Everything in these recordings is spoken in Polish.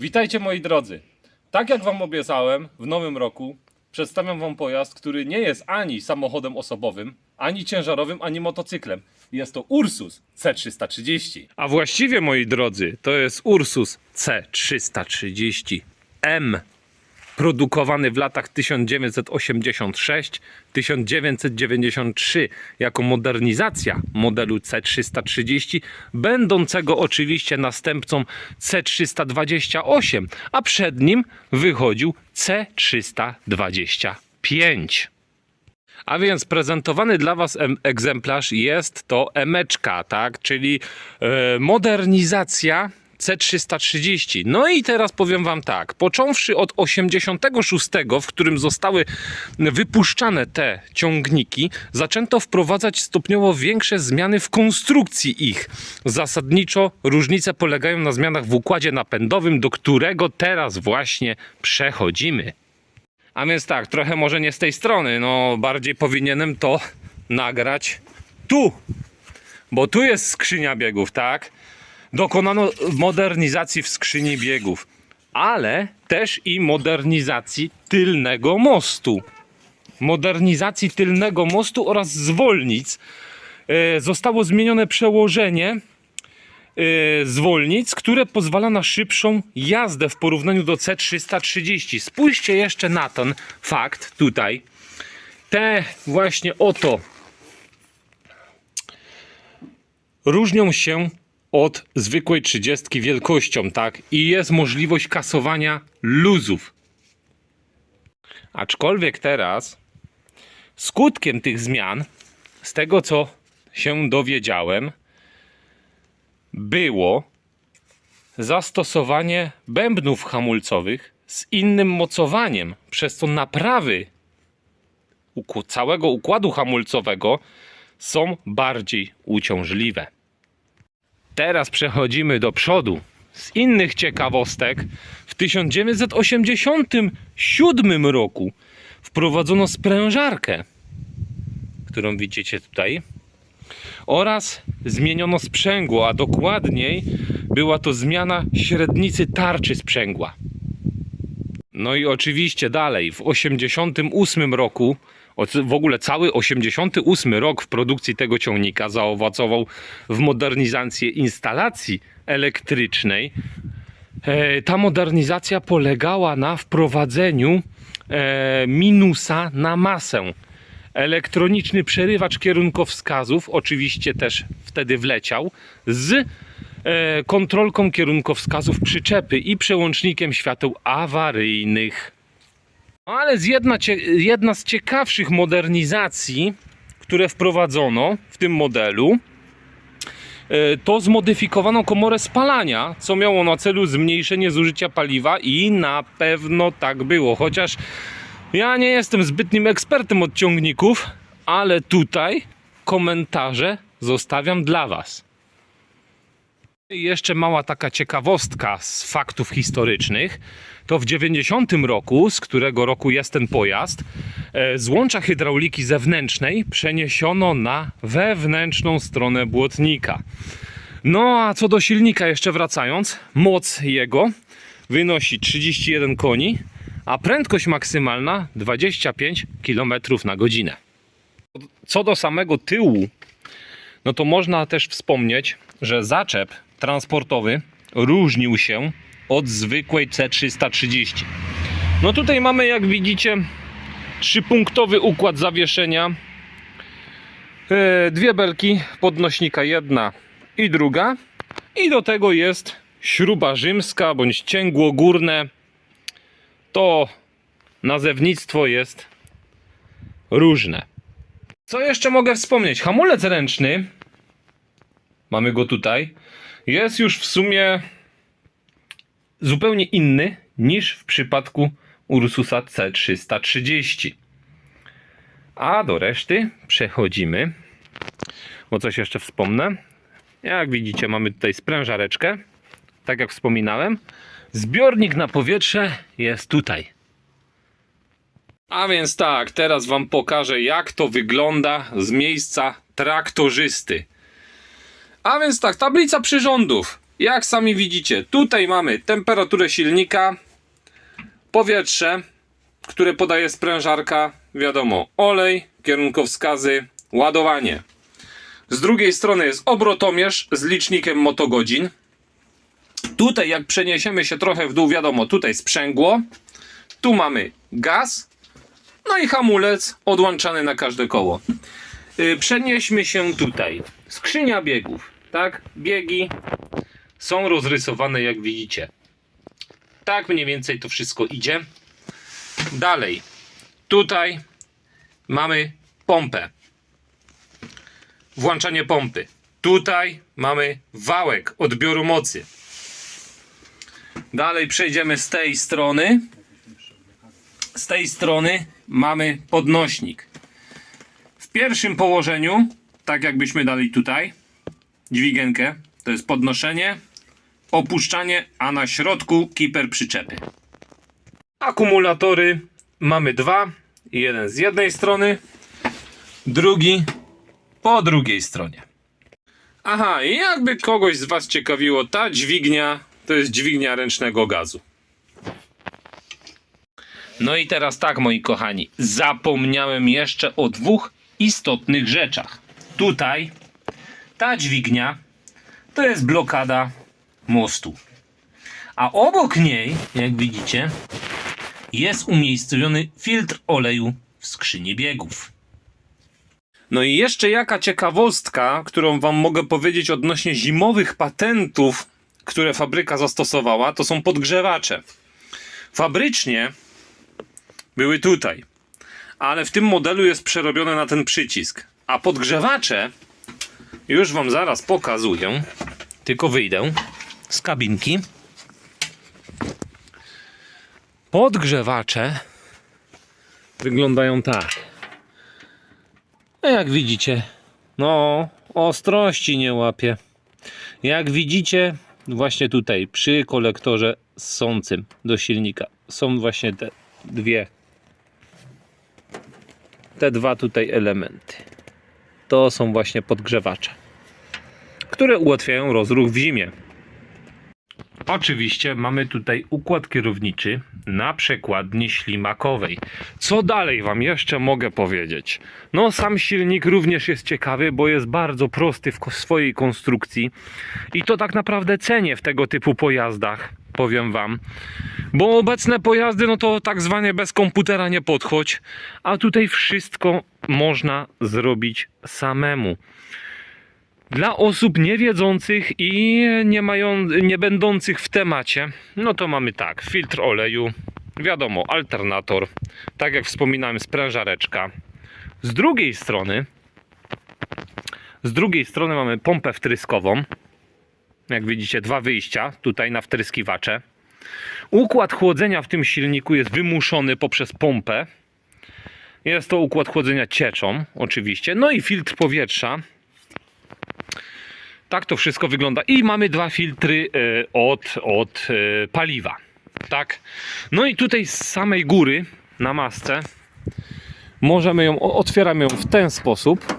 Witajcie moi drodzy. Tak jak wam obiecałem, w nowym roku przedstawiam wam pojazd, który nie jest ani samochodem osobowym, ani ciężarowym, ani motocyklem. Jest to Ursus C330. A właściwie moi drodzy, to jest Ursus C330M produkowany w latach 1986-1993 jako modernizacja modelu C330, będącego oczywiście następcą C328, a przed nim wychodził C325. A więc prezentowany dla Was em- egzemplarz jest to emeczka, tak? Czyli e, modernizacja C330. No i teraz powiem Wam tak, począwszy od 86, w którym zostały wypuszczane te ciągniki, zaczęto wprowadzać stopniowo większe zmiany w konstrukcji ich. Zasadniczo różnice polegają na zmianach w układzie napędowym, do którego teraz właśnie przechodzimy. A więc tak, trochę może nie z tej strony, no bardziej powinienem to nagrać tu, bo tu jest skrzynia biegów, tak? Dokonano modernizacji w skrzyni biegów, ale też i modernizacji tylnego mostu. Modernizacji tylnego mostu oraz zwolnic. E, Zostało zmienione przełożenie e, zwolnic, które pozwala na szybszą jazdę w porównaniu do C330. Spójrzcie jeszcze na ten fakt tutaj. Te właśnie oto różnią się od zwykłej 30 wielkością, tak? I jest możliwość kasowania luzów. Aczkolwiek teraz skutkiem tych zmian, z tego co się dowiedziałem, było zastosowanie bębnów hamulcowych z innym mocowaniem, przez co naprawy całego układu hamulcowego są bardziej uciążliwe. Teraz przechodzimy do przodu. Z innych ciekawostek, w 1987 roku wprowadzono sprężarkę, którą widzicie tutaj, oraz zmieniono sprzęgło, a dokładniej była to zmiana średnicy tarczy sprzęgła. No i oczywiście dalej, w 88 roku, w ogóle cały 88 rok w produkcji tego ciągnika zaowocował w modernizację instalacji elektrycznej. E, Ta modernizacja polegała na wprowadzeniu e, minusa na masę. Elektroniczny przerywacz kierunkowskazów, oczywiście też wtedy wleciał, z e, kontrolką kierunkowskazów przyczepy i przełącznikiem świateł awaryjnych. Ale jedna, jedna z ciekawszych modernizacji, które wprowadzono w tym modelu, e, to zmodyfikowano komorę spalania, co miało na celu zmniejszenie zużycia paliwa i na pewno tak było. Chociaż ja nie jestem zbytnim ekspertem od ciągników, ale tutaj komentarze zostawiam dla Was. I jeszcze mała taka ciekawostka z faktów historycznych. To w 90 roku, z którego roku jest ten pojazd, e, z łącza hydrauliki zewnętrznej przeniesiono na wewnętrzną stronę błotnika. No a co do silnika jeszcze wracając, moc jego wynosi 31 koni, a prędkość maksymalna 25 km na godzinę. Co do samego tyłu, no to można też wspomnieć, że zaczep transportowy różnił się od zwykłej C330. No tutaj mamy, jak widzicie, trzypunktowy układ zawieszenia. E, Dwie belki podnośnika, jedna i druga. I do tego jest śruba rzymska bądź cięgło górne. To nazewnictwo jest różne. Co jeszcze mogę wspomnieć? Hamulec ręczny, mamy go tutaj, jest już w sumie zupełnie inny niż w przypadku Ursusa C330. A do reszty przechodzimy. Bo coś jeszcze wspomnę. Jak widzicie, mamy tutaj sprężareczkę. Tak jak wspominałem. Zbiornik na powietrze jest tutaj. A więc tak, teraz Wam pokażę, jak to wygląda z miejsca traktorzysty. A więc tak, tablica przyrządów. jak sami widzicie, tutaj mamy temperaturę silnika, powietrze, które podaje sprężarka, wiadomo, olej, kierunkowskazy, ładowanie. Z drugiej strony jest obrotomierz z licznikiem motogodzin. Tutaj jak przeniesiemy się trochę w dół, wiadomo, tutaj sprzęgło. Tu mamy gaz. No i hamulec odłączany na każde koło. Yy, Przenieśmy się tutaj. Skrzynia biegów, tak? Biegi są rozrysowane jak widzicie. Tak mniej więcej to wszystko idzie. Dalej. Tutaj mamy pompę. Włączanie pompy. Tutaj mamy wałek odbioru mocy. Dalej przejdziemy z tej strony. Z tej strony mamy podnośnik. W pierwszym położeniu, tak jakbyśmy dali tutaj, dźwigienkę, to jest podnoszenie, opuszczanie, a na środku kiper przyczepy. Akumulatory mamy dwa. Jeden z jednej strony, drugi po drugiej stronie. Aha, i jakby kogoś z Was ciekawiło, ta dźwignia to jest dźwignia ręcznego gazu. No i teraz tak, moi kochani, zapomniałem jeszcze o dwóch istotnych rzeczach. Tutaj ta dźwignia to jest blokada mostu. A obok niej, jak widzicie, jest umiejscowiony filtr oleju w skrzyni biegów. No i jeszcze jaka ciekawostka, którą wam mogę powiedzieć odnośnie zimowych patentów, które fabryka zastosowała, to są podgrzewacze. Fabrycznie były tutaj, ale w tym modelu jest przerobione na ten przycisk. A podgrzewacze już wam zaraz pokazuję. Tylko wyjdę z kabinki. Podgrzewacze wyglądają tak. No jak widzicie, no ostrości nie łapie. Jak widzicie, właśnie tutaj przy kolektorze ssącym do silnika są właśnie te dwie, te dwa tutaj elementy. To są właśnie podgrzewacze, które ułatwiają rozruch w zimie. Oczywiście mamy tutaj układ kierowniczy na przekładni ślimakowej. Co dalej Wam jeszcze mogę powiedzieć? No, sam silnik również jest ciekawy, bo jest bardzo prosty w swojej konstrukcji i to tak naprawdę cenię w tego typu pojazdach, powiem Wam. Bo obecne pojazdy, no to tak zwanie bez komputera nie podchodź, a tutaj wszystko można zrobić samemu. Dla osób niewiedzących i nie, mają, nie będących w temacie, no to mamy tak, filtr oleju, wiadomo, alternator, tak jak wspominałem, sprężareczka. Z drugiej strony, z drugiej strony mamy pompę wtryskową. Jak widzicie, dwa wyjścia tutaj na wtryskiwacze. Układ chłodzenia w tym silniku jest wymuszony poprzez pompę. Jest to układ chłodzenia cieczą, oczywiście. No i filtr powietrza, tak to wszystko wygląda. I mamy dwa filtry e, od, od e, paliwa. Tak. No i tutaj z samej góry na masce możemy ją, otwieramy ją w ten sposób.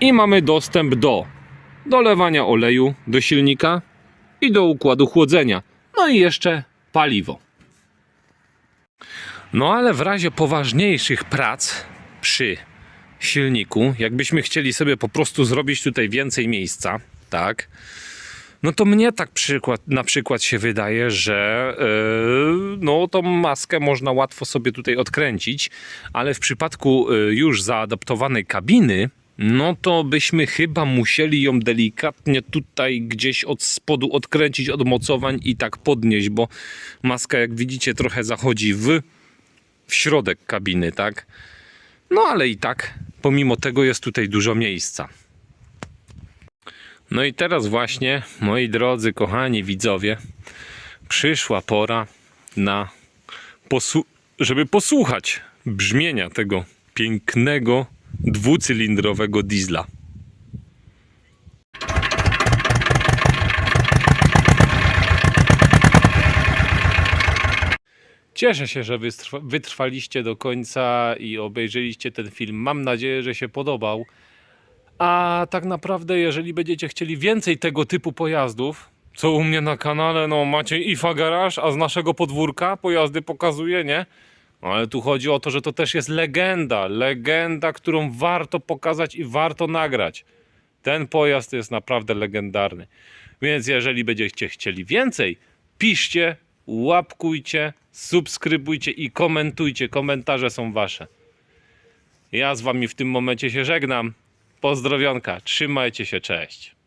I mamy dostęp do dolewania oleju do silnika i do układu chłodzenia. No i jeszcze paliwo. No ale w razie poważniejszych prac przy silniku, jakbyśmy chcieli sobie po prostu zrobić tutaj więcej miejsca, tak? No to mnie tak przykład, na przykład się wydaje, że yy, no tą maskę można łatwo sobie tutaj odkręcić, ale w przypadku yy, już zaadaptowanej kabiny, no to byśmy chyba musieli ją delikatnie tutaj gdzieś od spodu odkręcić od mocowań i tak podnieść, bo maska jak widzicie trochę zachodzi w, w środek kabiny, tak? No ale i tak, pomimo tego jest tutaj dużo miejsca. No i teraz właśnie, moi drodzy, kochani widzowie, przyszła pora na żeby posłuchać brzmienia tego pięknego dwucylindrowego diesla. Cieszę się, że wytrwa- wytrwaliście do końca i obejrzeliście ten film. Mam nadzieję, że się podobał. A tak naprawdę, jeżeli będziecie chcieli więcej tego typu pojazdów, co u mnie na kanale, no macie IFA Garage, a z naszego podwórka pojazdy pokazuje, nie? No, Ale tu chodzi o to, że to też jest legenda, legenda, którą warto pokazać i warto nagrać. Ten pojazd jest naprawdę legendarny. Więc jeżeli będziecie chcieli więcej, piszcie, łapkujcie, subskrybujcie i komentujcie. Komentarze są wasze. Ja z wami w tym momencie się żegnam. Pozdrowionka, trzymajcie się, cześć.